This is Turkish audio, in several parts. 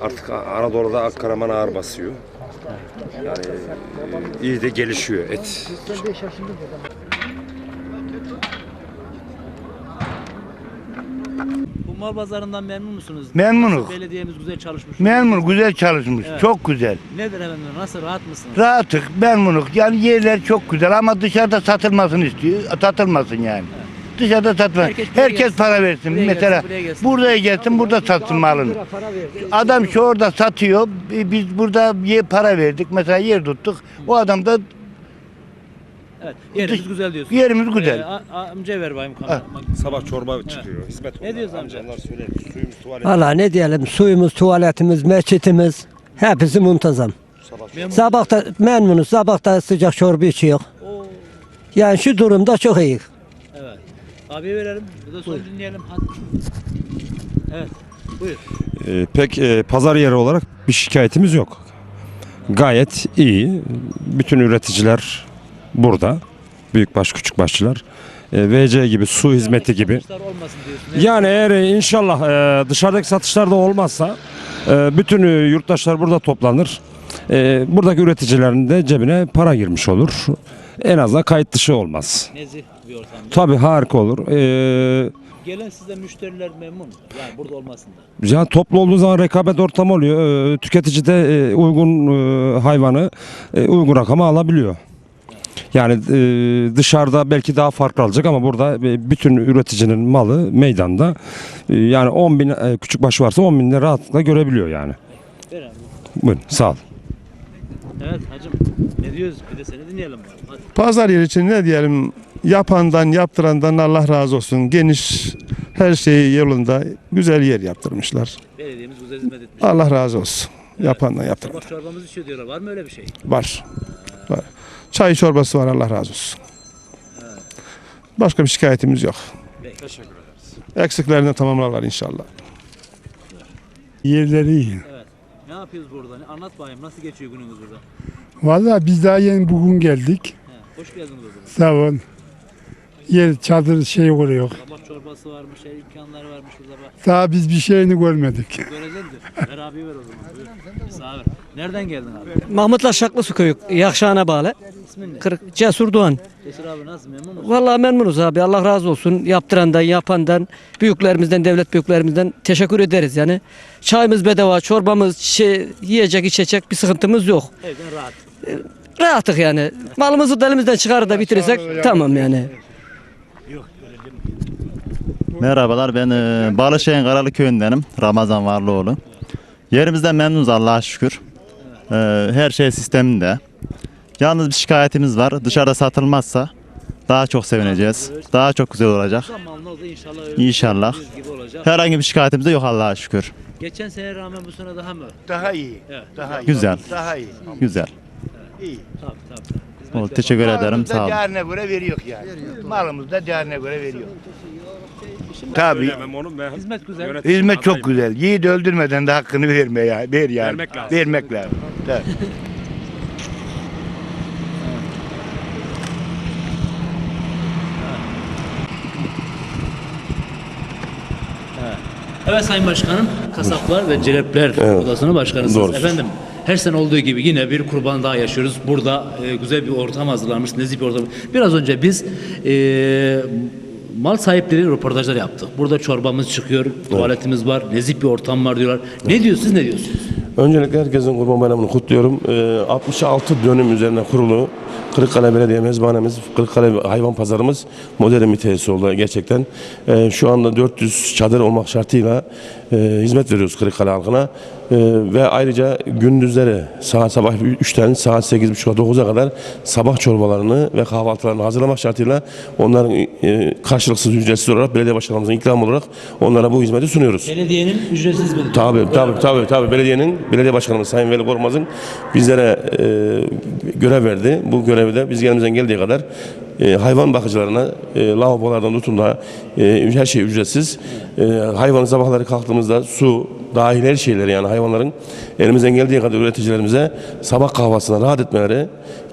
Artık Anadolu'da Akkaraman ağır basıyor. Yani e, iyi de gelişiyor et. Bu mal pazarından memnun musunuz? Memnunuz. Belediyemiz güzel çalışmış. Memnun, güzel çalışmış. Evet. Çok güzel. Nedir efendim? Nasıl rahat mısınız? Rahatık, memnunuk. Yani yerler çok güzel ama dışarıda satılmasını istiyor. Satılmasın yani. Dışarıda satılmasın. Herkes Herkes, gelsin. para versin. Buraya Mesela gelsin, buraya gelsin. buraya gelsin, burada satsın malını. Adam şu orada satıyor. bi- Biz burada ye para verdik. Mesela yer tuttuk. O adam da Evet. Yerimiz Dış- güzel diyorsun. yerimiz güzel. Ee, a- amca ver bayım kamera. Sabah çorba çıkıyor. Hizmet Ne diyorsun amca? Amcalar söyler. Suyumuz tuvalet. Valla ne diyelim suyumuz, tuvaletimiz, mescitimiz hepsi muntazam. Sabah da memnunuz. Sabah da sıcak çorba içiyor. Oo, Yani şu durumda çok iyi. Abiye verelim. Bir de son dinleyelim. Hadi. Evet. Buyur. Ee, pek e, pazar yeri olarak bir şikayetimiz yok. Gayet iyi. Bütün üreticiler burada. Büyükbaş, küçükbaşçılar. E, VC gibi, su hizmeti gibi. Yani eğer inşallah e, dışarıdaki satışlar da olmazsa e, bütün e, yurttaşlar burada toplanır. E, buradaki üreticilerin de cebine para girmiş olur. En azından kayıt dışı olmaz. Nezih bir ortamda. Tabii harika olur. E, Gelen size müşteriler memnun. Yani burada olmasın da. ya toplu olduğu zaman rekabet ortamı oluyor. E, tüketici de e, uygun e, hayvanı e, uygun rakama alabiliyor. Yani e, dışarıda belki daha farklı alacak ama burada e, bütün üreticinin malı meydanda. E, yani 10 bin e, küçük baş varsa 10 bin rahatlıkla görebiliyor yani. Abi. Buyurun sağ ol. Evet hacım. Ne diyoruz? Bir de seni dinleyelim. bari. Hadi. Pazar yeri için ne diyelim yapandan yaptırandan Allah razı olsun. Geniş her şeyi yolunda güzel yer yaptırmışlar. Belediyemiz güzel hizmet etmiş. Allah razı olsun. Yapandan yaptıran. Sabah çorbamız içiyor diyorlar. Var mı öyle bir şey? Var. Var. Çay çorbası var Allah razı olsun. Başka bir şikayetimiz yok. Peki. Eksiklerini tamamlarlar inşallah. Yerleri iyi. Evet. Ne yapıyoruz burada? Anlat bakayım. Nasıl geçiyor gününüz burada? Vallahi biz daha yeni bugün geldik. He, hoş geldiniz o zaman. Sağ ol. Yer çadır şey kuruyor. Sabah çorbası varmış, şey imkanları varmış burada bak. Daha biz bir şeyini görmedik. Göreceğiz de. Ver abi ver o zaman. Buyur. Sağ ver. Nereden geldin abi? Mahmutlar Şaklısu köyü Yakşan'a bağlı. İsmin ne? Kırık Cesur Doğan. Cesur abi nasıl memnun musun? Vallahi memnunuz abi. Allah razı olsun. Yaptırandan, yapandan, büyüklerimizden, devlet büyüklerimizden teşekkür ederiz yani. Çayımız bedava, çorbamız, şey, yiyecek, içecek bir sıkıntımız yok. Evden rahat. Rahatlık yani. Malımızı da elimizden çıkarır da bitirirsek tamam yani. Merhabalar ben e, Karalı köyündenim. Ramazan Varlıoğlu. Yerimizden memnunuz Allah'a şükür. E, her şey sisteminde. Yalnız bir şikayetimiz var. Dışarıda satılmazsa daha çok sevineceğiz. Daha çok güzel olacak. Da inşallah. Herhangi bir şikayetimiz de yok Allah'a şükür. Geçen sene rağmen bu sene daha mı? daha iyi. Evet. Daha iyi. Güzel. Daha iyi. Güzel. İyi. Hizmet Oldu, teşekkür ederim. Malımız da Sağ olun. değerine göre veriyor yani. Malımız da değerine göre veriyor. Tabii. Hizmet güzel. Hizmet çok güzel. Yiğit öldürmeden de hakkını verme ya. Ver yani. Vermek lazım. Vermek lazım. Tabii. Evet Sayın Başkanım, Kasaplar ve Celepler Odası'nın başkanısınız. Doğrudur. Efendim, her sene olduğu gibi yine bir kurban daha yaşıyoruz. Burada e, güzel bir ortam hazırlanmış, nezih bir ortam. Biraz önce biz e, mal sahipleri röportajlar yaptık. Burada çorbamız çıkıyor, tuvaletimiz var, nezih bir ortam var diyorlar. Ne diyorsunuz, ne diyorsunuz? Öncelikle herkesin Kurban Bayramı'nı kutluyorum. Ee, 66 dönüm üzerine kurulu Kırıkkale Belediye Mezbanemiz, Kırıkkale Hayvan Pazarımız modern bir tesis oldu gerçekten. Ee, şu anda 400 çadır olmak şartıyla e, hizmet veriyoruz Kırıkkale halkına. Ve ayrıca gündüzleri saat sabah 3'ten saat 8.30'a 9'a kadar sabah çorbalarını ve kahvaltılarını hazırlamak şartıyla onların e, karşılıksız ücretsiz olarak belediye başkanımızın ikram olarak onlara bu hizmeti sunuyoruz. Belediyenin ücretsiz mi? Tabii tabii tabii tabii belediyenin belediye başkanımız Sayın Veli Korkmaz'ın bizlere e, görev verdi. Bu görevi de biz elimizden geldiği kadar e, hayvan bakıcılarına e, lavabolardan tutun da e, her şey ücretsiz. E, hayvanı sabahları kalktığımızda su dahil her şeyleri yani hayvanların elimizden geldiği kadar üreticilerimize sabah kahvaltısına rahat etmeleri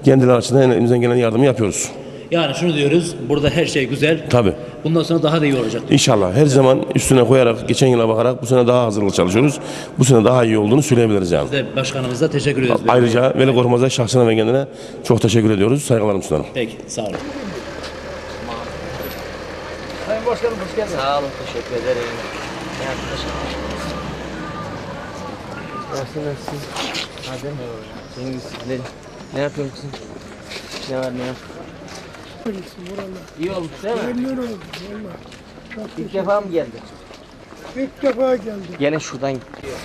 kendileri açısından elimizden gelen yardımı yapıyoruz. Yani şunu diyoruz. Burada her şey güzel. Tabii. Bundan sonra daha da iyi olacak. İnşallah her zaman üstüne koyarak geçen yıla bakarak bu sene daha hazırlıklı çalışıyoruz. Bu sene daha iyi olduğunu söyleyebiliriz yani. Biz de başkanımıza teşekkür ediyoruz. Ayrıca Veli Korkmaz'a şahsına ve kendine çok teşekkür ediyoruz. Saygılarımı sunarım. Peki sağ olun. Sağ olun teşekkür ederim. Ne nasılsın? Hadi. Senin sizlerin. Ne yapıyorsun? Ne var ne yok? İyi olmuş değil mi? Memnun oldum valla. İlk defa mı geldin? İlk defa geldim. Gene şuradan gidiyor.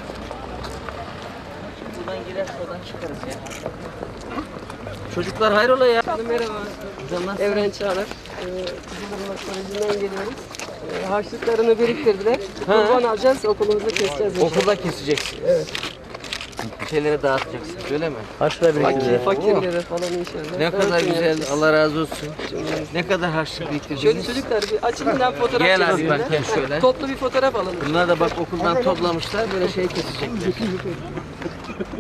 Buradan girer şuradan çıkarız ya. Çocuklar hayrola ya? Merhaba, Canlar Evren Çağlar. Ee, Kızılırmak Koleji'nden geliyoruz. Ee, harçlıklarını biriktirdiler. Ha. Kurban alacağız, okulumuzu keseceğiz. Okulda keseceksin. Evet. Şeyleri dağıtacaksın öyle mi? Harçlar Fakir, fakirlere falan inşallah. Ne kadar güzel yapacağız. Allah razı olsun. Ne kadar harçlık biriktirdiniz? Şöyle çocuklar bir açılımdan fotoğraf Gel abi, bak gel şöyle. Toplu bir fotoğraf alalım. Bunlar da bak okuldan toplamışlar böyle şey kesecekler.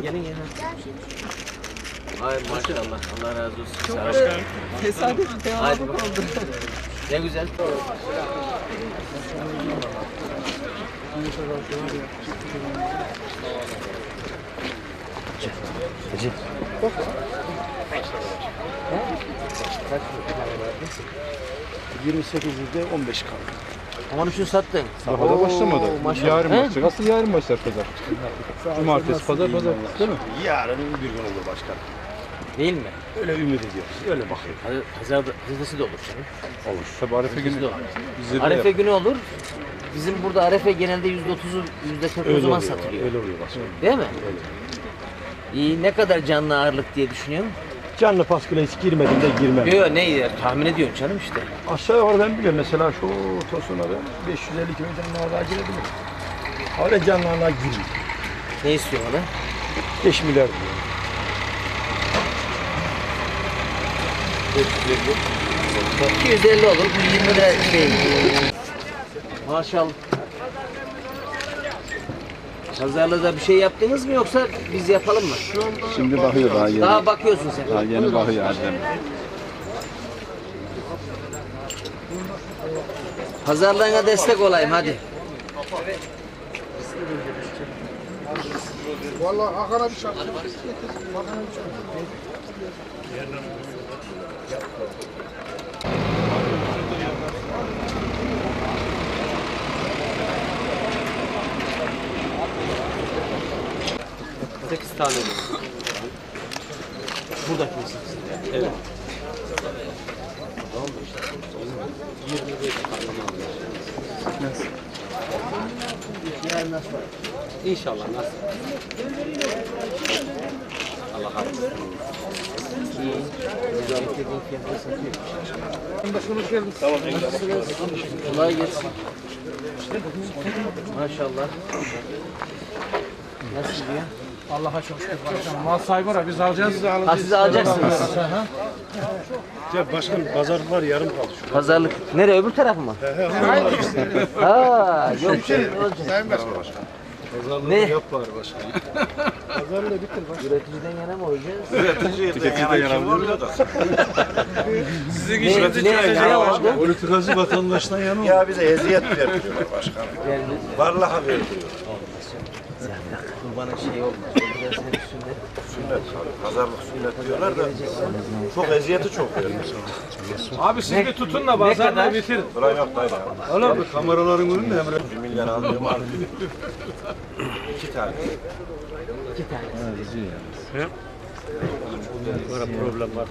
gelin gelin. Ay maşallah Allah razı olsun. Sağ olun. Tesadüf Hadi bakalım. oldu. Ne güzel. Aman üçün sattın. Daha da başlamadı. Maşallah. Yarın He? başlayacak. Asıl yarın başlar pazar. Cumartesi, pazar, pazar. Değil mi? Değil mi? Öyle ümit ediyoruz. Öyle bakıyoruz. Hadi pazar pazartesi de olur canım. Olur. Tabii Arefe günü olur. Arefe günü olur. Bizim burada arefe genelde yüzde otuzu, yüzde kırk o Öyle zaman oluyor. satılıyor. Öyle oluyor başkanım. Değil mi? İyi ne kadar canlı ağırlık diye düşünüyorum. Canlı pasküle hiç girmedim de girmem. Yok yok ne tahmin ediyorsun canım işte. Aşağı yukarı ben biliyorum mesela şu Tosun'a ben 550 köyden daha girebilirim. Öyle canlı ağırlığa girmiyor. Ne istiyor bana? 5 milyar diyor. Bak, 250 olur, bu 20 de şey. Maşallah. Pazarlığa bir şey yaptınız mı yoksa biz yapalım mı? Şimdi bakıyor daha yeni. Daha bakıyorsun sen. Daha yeni bakıyor Erdem. Pazarlığına destek olayım hadi. Valla Hakan'a bir şart. Buradaki misin? Evet. İnşallah nasıl? Kolay gelsin. Maşallah. Nasıl gidiyor? Allah'a çok şükür başkanım. Mal sahibi var biz alacağız. Ha siz alacaksınız. Ya başkan pazar var yarım kaldı şu. Pazarlık. Nereye öbür taraf mı? ha yok şey ne olacak? Ne? Yap bari başkanım. Üreticiden yana mı olacağız? Tüketiciden yaranmıyor da. Sizin işinizi ne, ne oldu? Politikacı vatandaştan yana Ya bize eziyet veriyorlar başkanım. Geldi. Vallahi veriyor. Kurbanın şeyi olmaz. Üstünde. Sünnet. Pazarlık sünnet diyorlar da çok eziyeti çok veriyor. Abi siz bir tutun da Ne pazarlığı kadar? bitirin. Bırak yok dayı. Oğlum kameraların önünde Emre. Bir milyar alıyorum abi. İki tane. İki tane. Problem var da.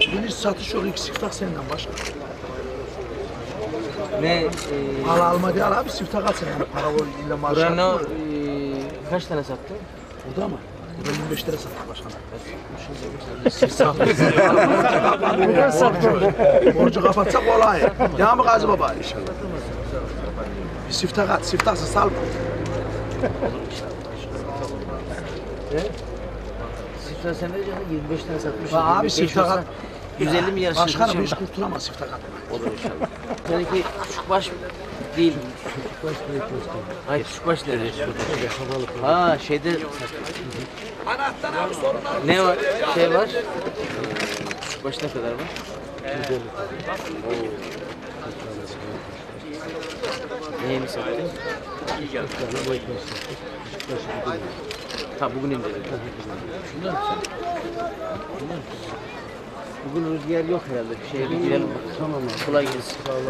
Hiç satış yok. İlk siftah senden başka. Ne? E, Al alma al abi siftah at sen. Yani para o illa maaş buraya ne? atma. E, kaç tane sattın? Burada mı? Burada 25 lira sattık başkanım. Borcu kapatsak olay. Ya mı Gazi Baba inşallah. Bir siftah at. Siftahsız salma. Siftah sen ne diyeceksin? 25 tane satmış. Ba- abi 25 siftah olsa at. 150 milyar Başkanım şey- hiç kurtulamaz siftah atma. Olur inşallah. Seninki küçük baş değil. Küçük baş Hayır küçük baş nerede? Ha şeyde ne var? Şey var. Küçük baş ne kadar var? Neyini sattın? Ha bugün indirdin. Sen? Şundan mı? Bugün rüzgar yok herhalde. Bir şeye bir girelim. Tamam abi. Kolay gelsin. Sağ olun.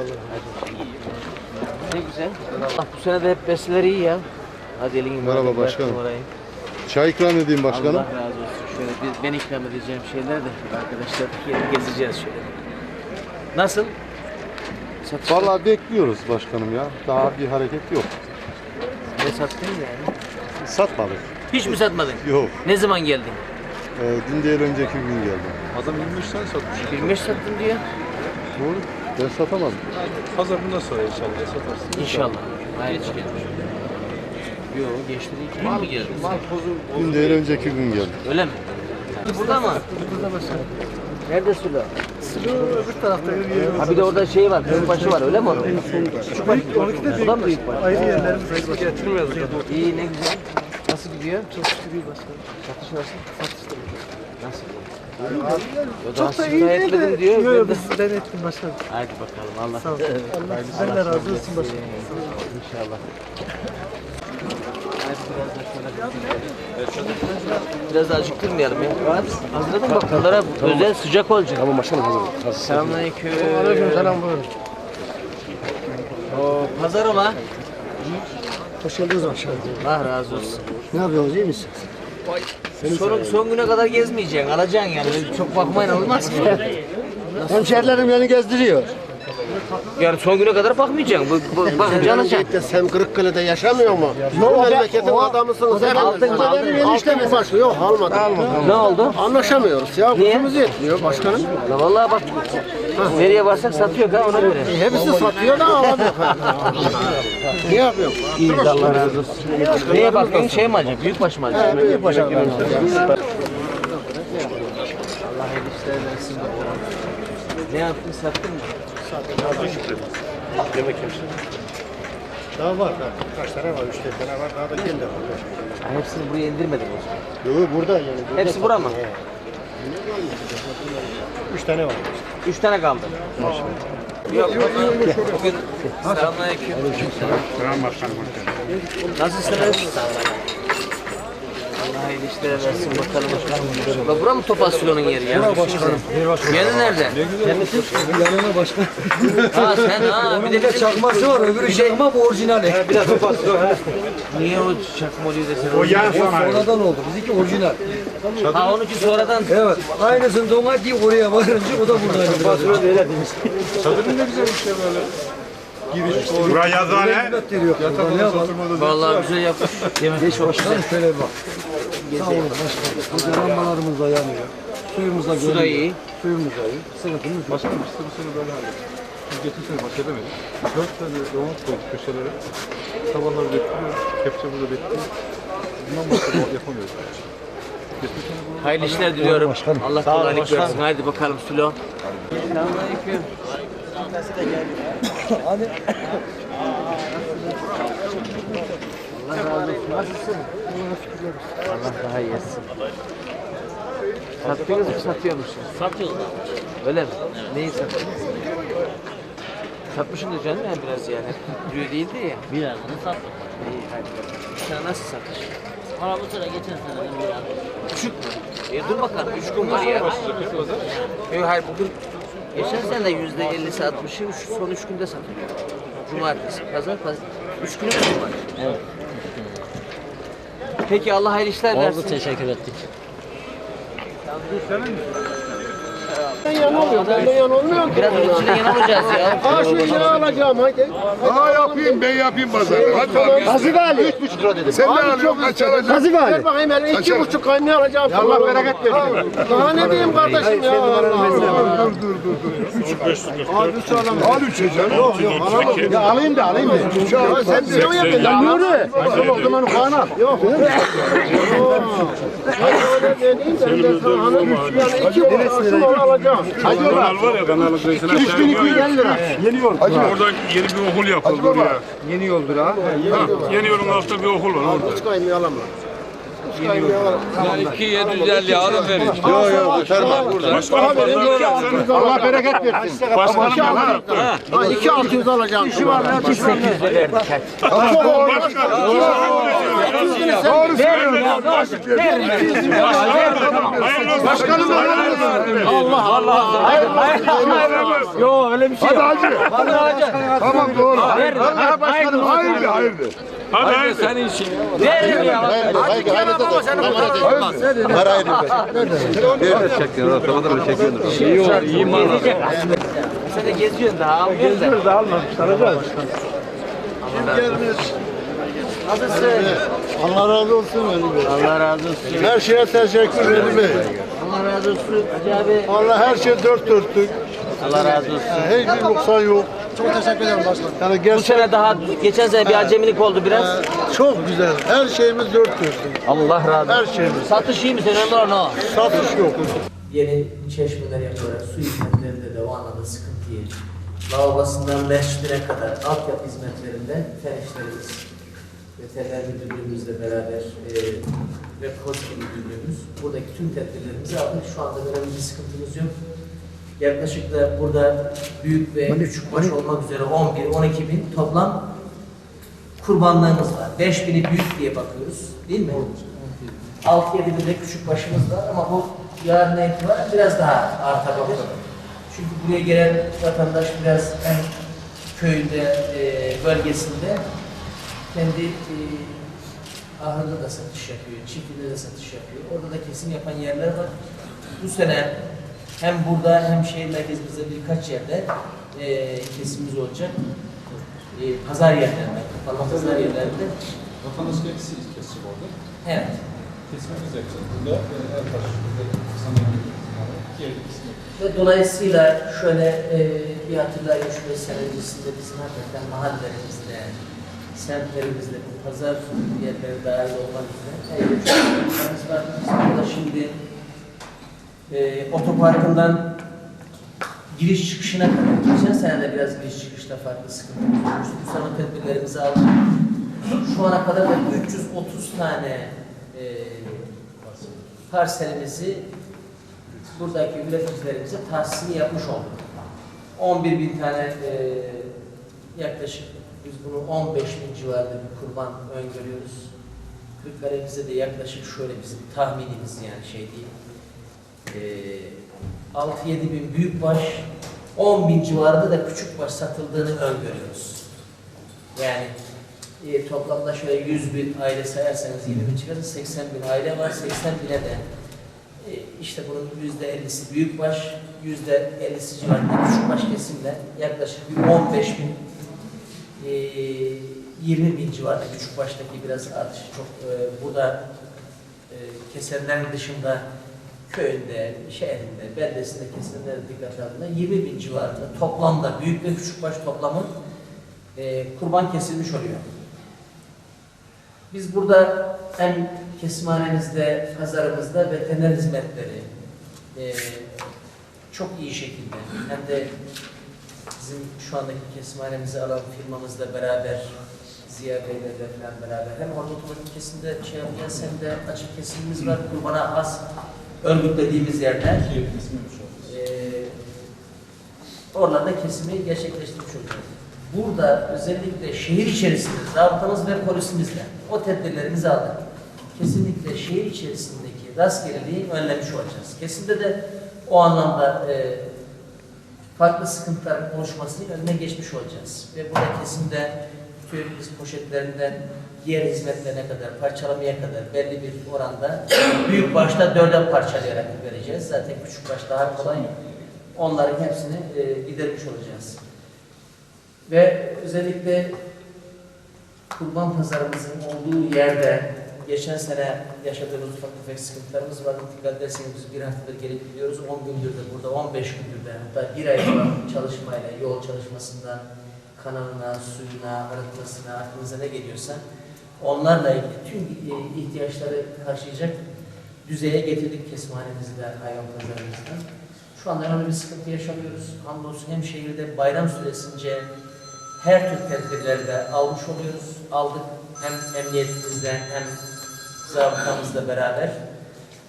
Ne güzel. Allah bu sene de hep besteler iyi ya. Hadi elini Merhaba bırak başkanım. numarayı. Çay ikram edeyim başkanım. Allah razı olsun. Şöyle biz, ben ikram edeceğim şeyler de arkadaşlar yeri gezeceğiz şöyle. Nasıl? Satış Vallahi bekliyoruz başkanım ya. Daha bir hareket yok. ne sattın yani? Satmadık. Hiç mi satmadın? Yok. Ne zaman geldin? Ee, dün değil önceki gün geldim. Adam 23 tane satmış. 25 sattın diyor. Doğru. Ben satamadım. Pazar bundan sonra inşallah satarsın. İnşallah. Hayır. Yok geçti değil. Mal mı geldi? Dün değil önceki gün geldim. Öyle mi? Burada mı? Burada başkanım. Nerede Sulu? Sulu öbür tarafta. Ha bir de orada şey var, büyükbaşı var öyle mi onun? Küçükbaşı. Onunki de Bu da mı büyükbaş? Ayrı yerlerimiz ayrı. Getirmiyoruz. İyi ne güzel. Nasıl gidiyor? İyi başkanım. Satış nasıl? Satış da iyi. Nasıl? Çok da iyi değil de. diyor. Yok ben yok biz ben ettim başkanım. Hadi bakalım Allah. Sağ ol. Allah sizden de razı olsun başkanım. İnşallah. Biraz acıktırmayalım ya. Hazırladın mı? Bunlara özel sıcak olacak. Tamam başkanım hazır. Selamünaleyküm. Aleyküm selam buyurun. Oo, pazar ola. Hoş geldiniz başkanım. Allah razı olsun. Ne yapıyorsunuz iyi misin? Son, son güne kadar gezmeyeceksin, alacaksın yani. Çok bakmayın olmaz ki. Hemşerilerim beni gezdiriyor. Yani son güne kadar bakmayacaksın. Bu, bu, bakınca alacaksın. Sen Kırıkkale'de yaşamıyor mu? Yok memleketin adamısınız. Aldın mı? Aldın mı? enişte mi başlıyor? Yok almadım. Almadım. Ne oldu? Anlaşamıyoruz ya. Niye? Gücümüz yetmiyor başkanım. La vallahi bak. Nereye varsak satıyor ha ona göre. Hepsi satıyor da alamıyor. ne yapıyor? İyi Allah razı olsun. Neye bakıyorsun? Şey mi alacaksın? Büyük baş mı alacaksın? Büyük versin. Ne yaptın? Sattın mı? Yemek yemiştim. Daha var. Kaç tane var? Üç tane var. Daha da kendi var. Ha, hepsini buraya indirmedin o zaman. Yok burada yani. Burada Hepsi bura mı? Üç tane var. Üç tane kaldı. Yok yok. Bugün selamünaleyküm. Selam başkanım. Nasılsınız? Allah hayırlı işler versin bakalım. La bura mı Topasyon'un yeri ya? Bura başkanım. Yeri nerede? Kendisi? Yanına başkan. Ha sen ha bir de bizim... Çakması var öbürü çakma bu orijinali. Bir de Topasyon ha. Niye o çakma oluyor da sen? O yan sana. Sonradan oldu. Bizimki orijinal. Ha onunki sonradan. Evet. Aynısını domates oraya varınca o da buradaydı. Fatura da öyle demiş. Çadırın ne güzel bir şey böyle. Giriş. Buraya yazıhane. Yatak odası Vallahi güzel yapmış. Yemek çok güzel. Şöyle bak. Sağ olun başkanım. Burada lambalarımız da yanıyor. Suyumuz da Su da iyi. Suyumuz da iyi. Sıkıntımız yok. Başkanım bu sene böyle halde. Biz geçen sene baş edemedik. Dört tane domates koyduk köşelere. Tavanları bekliyor. Kepçe burada bekliyor. Bundan başka da yapamıyoruz. Bu Hayırlı işler diliyorum. Allah kolaylık versin. Haydi bakalım Sülo. Selamünaleyküm. Allah razı olsun. Nasılsın? Allah daha iyi etsin. Satıyorsunuz mu satıyormuşsunuz? Satıyoruz. Öyle mi? Neyi satıyorsunuz? Satmışsın da canım yani biraz yani. Duruyor değildi ya. Birazını sattık. İyi hadi. Sen nasıl satış? Valla bu sene geçen seneden biraz. Düşük mü? E dur bakalım. Üç gün var ya. Yok hayır bugün geçen sene de yüzde ellisi altmışı şu son üç günde satılıyor. Cumartesi, pazar, pazar. Üç günü mü var? Evet. Peki Allah hayırlı işler versin. Oldu teşekkür ettik. Ben yan oluyor. Ben yan olmuyor. Biraz ölçüde yan olacağız ya. Ha şu iğne alacağım hadi. Ha yapayım ben yapayım pazarı. Hadi abi. Hazır Ali. 3,5 lira dedim. Sen ne alıyorsun? Kaç alacaksın? Hazır Ali. Ver bakayım hele iki buçuk kaynağı alacağım. Allah bereket versin. Daha ne diyeyim kardeşim ya Allah Allah. Dur dur dur dur. Al üç alalım. Al üçe canım. Yok yok alalım. Ya alayım da alayım da. Ya sen bir şey yapın. Ya Nuri. O zaman Kaan al. Yok. Öyle deneyim de ben de sana hani üç yani iki buçuk alacağım. Hadi Kanal var ya kanalın kıyısına. 3250 lira. Yeni yol. Orada yeni bir okul yapıldı oraya. Yeni yoldur ha. Ha, Yeni yolun altında bir okul var orada. Üç kaynağı alamam. Üç kaynağı alamam. Yok yok kurtarma burada. Başkanım pazarlık yapsana. Allah bereket versin. Başkanım ne yaptı? Ha, iki altı yüz alacağım. İşi var sekiz yüz verdik. Doğru söylüyorsun. Başkanım Allah Allah. Yok öyle bir şey Hadi hacı. Tamam doğru. Hayır başkanım. Hayır de hayır de. Hadi hayır senin işin. Sen de geziyorsun daha almıyorsun da. Geziyoruz almamışlar hocam. Nasılsın? Allah razı olsun Veli Allah razı olsun. Her şeye teşekkür Veli Bey. Allah razı olsun. Hacı abi. Allah her şey dört dörtlük. Allah razı olsun. Hiçbir noksan yok. Çok teşekkür ederim başkanım. Yani Bu sene daha geçen sene bir acemilik oldu biraz. çok güzel. Her şeyimiz dört dörtlük. Allah razı olsun. Her şeyimiz. Satış iyi mi senin ömrün o? Satış yok. Yeni çeşmeler yapılarak su hizmetlerinde de o anlamda sıkıntı yok. Lavabasından mescidine kadar altyapı hizmetlerinde fen veteriner müdürlüğümüzle beraber e, ve KOSGİ müdürlüğümüz buradaki tüm tedbirlerimizi aldık. Şu anda böyle bir sıkıntımız yok. Yaklaşık da burada büyük ve küçük baş olmak üzere 11-12 bin toplam kurbanlığımız var. 5 bini büyük diye bakıyoruz değil mi? 6-7 bin de küçük başımız var ama bu yarına itibaren biraz daha artabilir. Çünkü buraya gelen vatandaş biraz hem köyünde, e, bölgesinde kendi e, ahırda da satış yapıyor, çiftliğinde de satış yapıyor. Orada da kesim yapan yerler var. Bu sene hem burada hem şehir merkezimizde birkaç yerde e, kesimimiz olacak. E, pazar yerlerinde, kapalı pazar yerlerinde. Vatandaş kendisi kesecek orada. Evet. Kesmemiz yapacağız. Burada her taş sana Ve dolayısıyla şöyle e, bir hatırlayın beş sene öncesinde bizim hakikaten mahallelerimizde, semtlerimizde pazar yerleri dahil olmak üzere imkanımız var. Burada şimdi e, otoparkından giriş çıkışına kadar, geçen sene de biraz giriş çıkışta farklı sıkıntımız olmuştu. Bu sene tedbirlerimizi aldık. Şu ana kadar da 330 tane e, parselimizi buradaki üreticilerimize tahsisini yapmış olduk. 11 bin tane e, yaklaşık biz bunu 15 bin civarında bir kurban öngörüyoruz. Kırklareli'mizde de yaklaşık şöyle bizim tahminimiz yani şey değil. E, 6-7 bin büyükbaş, 10 bin civarında da küçükbaş satıldığını öngörüyoruz. Yani e, toplamda şöyle 100 bin aile sayarsanız 20 bin çıkarsa 80 bin aile var. 80 bine de e, işte bunun yüzde ellisi büyükbaş, yüzde ellisi civarında küçükbaş kesimle yaklaşık bir 15 bin e, 20 bin civarında küçükbaştaki biraz artış çok e, burada e, kesenlerin dışında köyünde, şehrinde, beldesinde kesenler dikkat aldığında 20 bin civarında toplamda büyük ve küçükbaş toplamı e, kurban kesilmiş oluyor. Biz burada hem kesimhanemizde, pazarımızda veteriner hizmetleri e, çok iyi şekilde hem de bizim şu andaki kesimhanemizi alan firmamızla beraber Ziya Bey'le de falan beraber hem orada otomatik kesimde şey yapacağız hem de açık kesimimiz var kurbana az örgütlediğimiz yerler. E, oralarda kesimi gerçekleştirmiş olacağız. burada özellikle şehir içerisinde zabıtamız ve polisimizle o tedbirlerimizi aldık. Kesinlikle şehir içerisindeki rastgeleliği önlemiş olacağız. Kesinlikle de o anlamda e, farklı sıkıntılar oluşmasının önüne geçmiş olacağız. Ve burada kesimde biz poşetlerinden diğer hizmetlerine kadar, parçalamaya kadar belli bir oranda büyük başta dörde parçalayarak vereceğiz. Zaten küçük baş daha kolay. Onların hepsini e, gidermiş olacağız. Ve özellikle kurban pazarımızın olduğu yerde geçen sene yaşadığımız ufak tefek sıkıntılarımız var. Dikkat ederseniz biz bir haftadır gelip gidiyoruz. 10 gündür de burada, 15 gündür de hatta bir ay çalışmayla, yol çalışmasından, kanalına, suyuna, arıtmasına, aklınıza ne geliyorsa onlarla ilgili tüm e, ihtiyaçları karşılayacak düzeye getirdik kesimhanemizde, hayvan pazarımızda. Şu anda önemli bir sıkıntı yaşamıyoruz. Hamdolsun hem şehirde bayram süresince her tür tedbirleri de almış oluyoruz. Aldık hem emniyetimizle hem zabıtamızla beraber.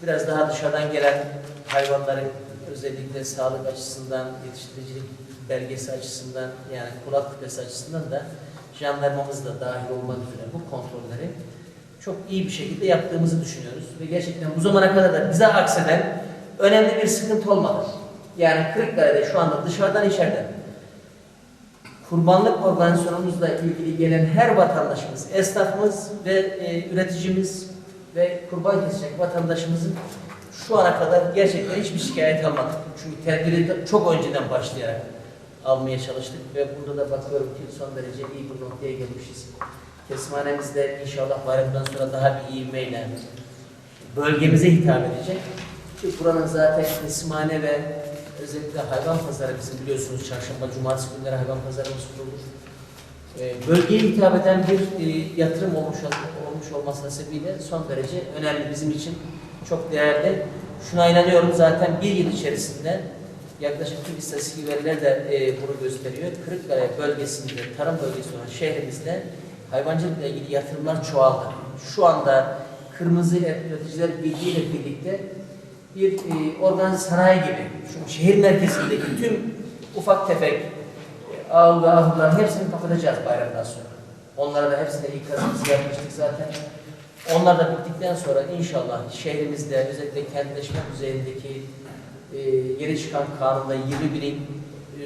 Biraz daha dışarıdan gelen hayvanların özellikle sağlık açısından, yetiştiricilik belgesi açısından yani kulak küpesi açısından da jandarmamız da dahil olmak üzere bu kontrolleri çok iyi bir şekilde yaptığımızı düşünüyoruz. Ve gerçekten bu zamana kadar da bize akseden önemli bir sıkıntı olmadı. Yani Kırıkkale'de şu anda dışarıdan içeriden kurbanlık organizasyonumuzla ilgili gelen her vatandaşımız, esnafımız ve e, üreticimiz ve kurban kesecek vatandaşımızın şu ana kadar gerçekten hiçbir şikayet almadık. Çünkü tedbiri çok önceden başlayarak almaya çalıştık ve burada da bakıyorum ki son derece iyi bir noktaya gelmişiz. Kesimhanemizde inşallah bayramdan sonra daha bir ivmeyle bölgemize hitap edecek. Ki buranın zaten kesimhane ve özellikle hayvan pazarı bizim biliyorsunuz çarşamba, cumartesi günleri hayvan pazarımız kurulur. Ee, bölgeye hitap eden bir e, yatırım olmuş, olmuş olması hasebiyle son derece önemli bizim için. Çok değerli. Şuna inanıyorum zaten bir yıl içerisinde yaklaşık tüm istatistik veriler de e, bunu gösteriyor. Kırıkkale bölgesinde, tarım bölgesi olan şehrimizde hayvancılıkla ilgili yatırımlar çoğaldı. Şu anda Kırmızı Et Üreticiler birlikte bir e, organize sanayi gibi, şu şehir merkezindeki tüm ufak tefek ve ahırların hepsini kapatacağız bayramdan sonra. Onlara da hepsine ilk kazımızı yapmıştık zaten. Onlar da bittikten sonra inşallah şehrimizde özellikle kentleşme düzeyindeki e, yeni çıkan kanunda 20 binin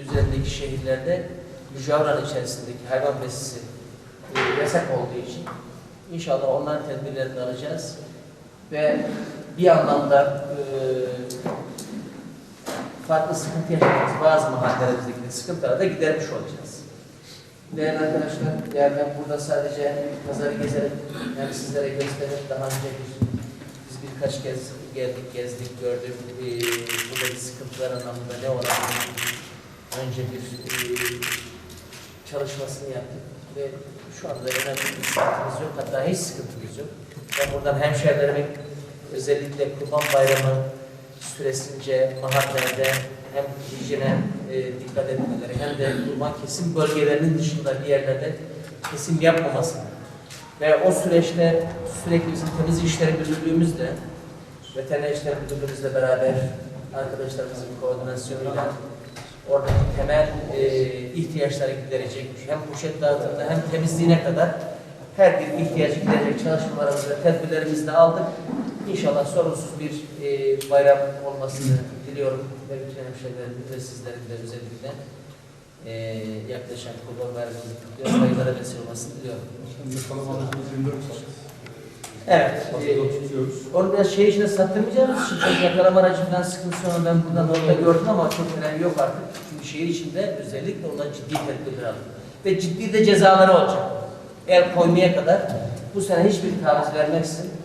üzerindeki şehirlerde mücavran içerisindeki hayvan besisi e, yasak olduğu için inşallah onların tedbirlerini alacağız ve bir anlamda e, farklı sıkıntı yaşadığımız bazı mahallelerimizdeki sıkıntıları da gidermiş olacağız. Değerli arkadaşlar, yani ben burada sadece pazarı gezerek hem sizlere gösterip daha önce bir, biz birkaç kez geldik, gezdik, gördük. Ee, buradaki sıkıntılar anlamında ne olan önce bir e, çalışmasını yaptık ve şu anda önemli bir sıkıntımız yok. Hatta hiç sıkıntımız yok. Ben buradan hemşehrilerimin özellikle Kurban Bayramı süresince mahallelerde hem hijyene e, dikkat etmeleri hem de kurban kesim bölgelerinin dışında bir yerlerde kesim yapmamasını ve o süreçte sürekli bizim temiz işleri müdürlüğümüzle veteriner işleri müdürlüğümüzle beraber arkadaşlarımızın koordinasyonuyla oradaki temel e, ihtiyaçları giderecek hem poşet dağıtımında hem temizliğine kadar her bir ihtiyacı giderecek çalışmalarımızı ve tedbirlerimizi de aldık. İnşallah sorunsuz bir e, bayram olmasını diliyorum ve bütün hemşehrilerin ve sizlerin de özellikle e, yaklaşan kurban bayramımızı kutluyor. Sayılara vesile olmasını diliyorum. Evet. E, biraz şey içinde sattırmayacağımız için çok yakalama aracından sıkıntısı onu ben buradan orada gördüm ama çok önemi yok artık. Çünkü şehir içinde özellikle ondan ciddi tedbirler aldık. Ve ciddi de cezaları olacak. El koymaya kadar bu sene hiçbir taviz vermezsin.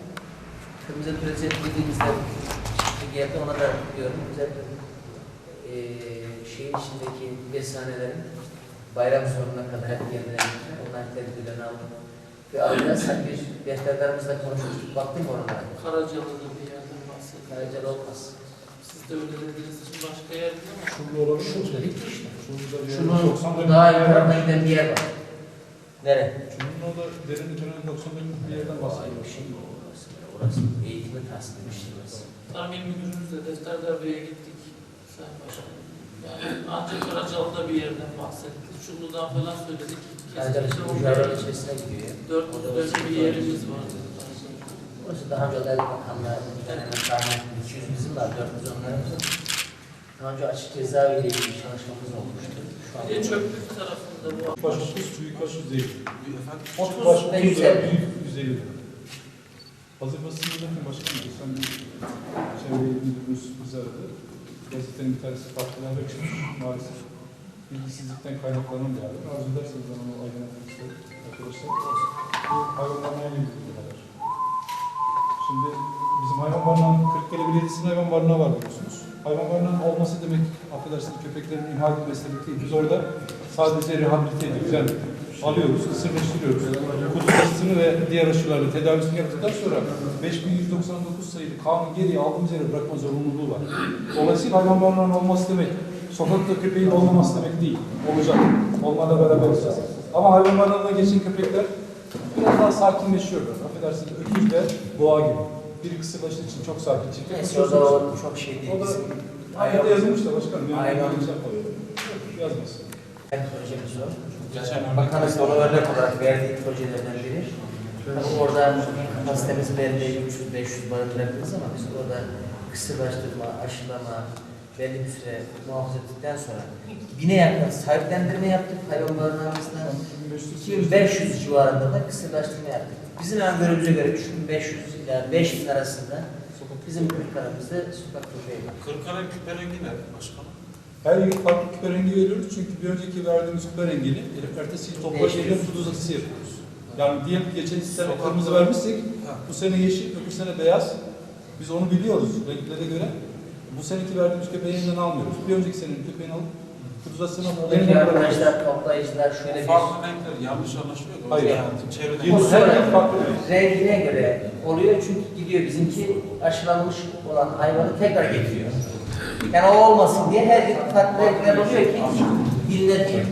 Kırmızı Turizm dediğimizde geldi ona da diyorum. Güzel e, şehir içindeki besanelerin bayram sonuna kadar hep yerine onların tedbirlerini aldım. Ve arada bir defterlerimizle konuşmuştuk. Baktım oralara. Karacalı'da bir yerden bahsediyor. Karacal olmaz. Siz de öyle dediğiniz için başka yer değil mi? Şurada olabilir mi? dedik ki işte. Şurada bir Şunun 90 daha tarafına giden bir yer var. Nere? Şunun orada derin içine 90 bir yerden bahsediyor. bir şey yok orası. Orası eğitimi bir şey orası. Tam il müdürümüzle Defterler Bey'e gittik. Sayın Başkanım. Yani ancak Karacalı'da bir yerden bahsettik. Çullu'dan falan söyledik. Kesinlikle Mücadele ilçesine gidiyor. Dört dört bir yerimiz var. Burası daha önce Adalet Bakanlığı döneminde tahmin 200 bizim var, 400 onlarımız. Daha önce açık cezaevi ile ilgili çalışmamız olmuştu. Şu an Bir çöplük tarafında bu. Başımız Büyükbaş Yüzeyli. Efendim? 30 ve 150. Büyük Yüzeyli. Hazır basınındaki başkanım geçen gün çevre müdürümüz bizi aradı. Gazetenin bir tanesi farklı haber çıkmış maalesef. Bilgisizlikten kaynaklanan bir haber. Arzu ederseniz ben onu aydınlatmak arkadaşlar. Bu hayvanlarla ilgili bir haber. Şimdi bizim hayvan barınağı, Kırıkkale Belediyesi'nin hayvan barınağı var biliyorsunuz. Hayvan barınağının olması demek, affedersiniz köpeklerin imha edilmesi demek değil. Biz orada sadece rehabilite ediyoruz. Alıyoruz, ısırlaştırıyoruz. Kuzu aşısını ve diğer aşılarla tedavisini yaptıktan sonra 5199 sayılı kanun geriye aldığımız yere bırakma zorunluluğu var. Dolayısıyla hayvan barınağının olması demek, sokakta köpeğin olmaması demek değil. Olacak. Olmadan beraber olacağız. Ama hayvan barınağına geçen köpekler biraz daha sakinleşiyorlar. Affedersiniz öküz de boğa gibi. Biri kısırlaştığı için çok sakin çıktı. Neyse o da o çok şey değil. O da Ayette yazılmış da başkanım. Yani yapmayın. Yazmasın. en projemiz o. Bakanız ona örnek olarak verdiği projelerden biri. Tabii orada kapasitemiz belli 300-500 barındırabiliriz ama biz orada kısırlaştırma, aşılama, belli bir süre muhafaza ettikten sonra bine yakın sahiplendirme yaptık hayvan barınağımızda. 2500 civarında da kısırlaştırma yaptık. Bizim öngörümüze göre 3500 ila 5000 arasında bizim kırıklarımızda sokak köpeği var. Kırklar'a küpe rengi ne başkanım? Her yıl farklı küpe rengi veriyoruz çünkü bir önceki verdiğimiz küpe rengini ertesi yıl kuduz atısı yapıyoruz. Yani diyelim ki geçen sene kırmızı vermişsek bu sene yeşil, öbür sene beyaz. Biz onu biliyoruz renklere göre. Bu seneki verdiğimiz köpeği yeniden almıyoruz. Bir önceki senenin köpeğini alıp kuduz atısını Oradaki yeniden bırakıyoruz. arkadaşlar, toplayıcılar şöyle bir Farklı renkler yanlış anlaşılıyor Hayır. yüzden Çevrede her sonra farklı rengine göre oluyor çünkü gidiyor bizimki aşılanmış olan hayvanı tekrar getiriyor. Yani o olmasın diye her yıl farklı renkler oluyor ki biline diye.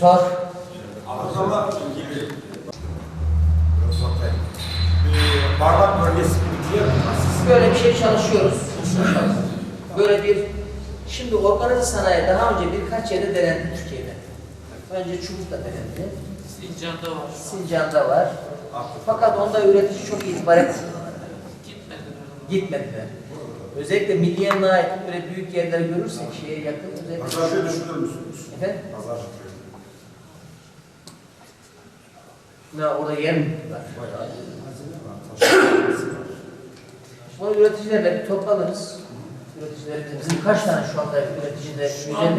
Sor. Zaten bir bardak bölgesi gibi diye Biz böyle bir şey çalışıyoruz. Böyle bir Şimdi organize sanayi daha önce birkaç yerde denendi Türkiye'de. Önce Çubuk'ta denendi. Sincan'da var. Sincan'da var. Fakat onda üretici çok itibar etmedi. Gitmediler. Özellikle milliye ait böyle büyük yerler görürsek şeye yakın özellikle. Pazarcığı düşünür müsünüz? Efendim? Pazarcı. Ne orada yer mi var? Bu üreticilerle bir toplanırız. Üreticilerimizin bizim kaç tane şu anda üreticide Şu an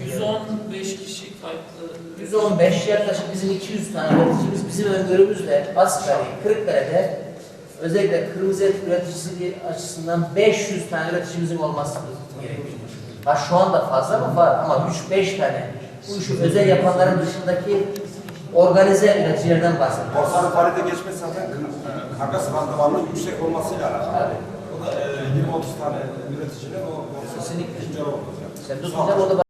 150 115 kişi kayıtlı. 115 yaklaşık bizim 200 tane üreticimiz bizim öngörümüzle asgari Kırıkkale'de özellikle kırmızı et üreticisi açısından 500 tane üreticimizin olması gerekiyor. Ha şu anda fazla mı var ama 3-5 tane bu işi özel yapanların dışındaki organize üreticilerden bahsediyoruz. Borsanın parite geçmesi zaten kargas randımanının yüksek olmasıyla alakalı. O da e, 20-30 tane üreticinin o Kesinlikle. ikinci oldu. Sen tutunca o da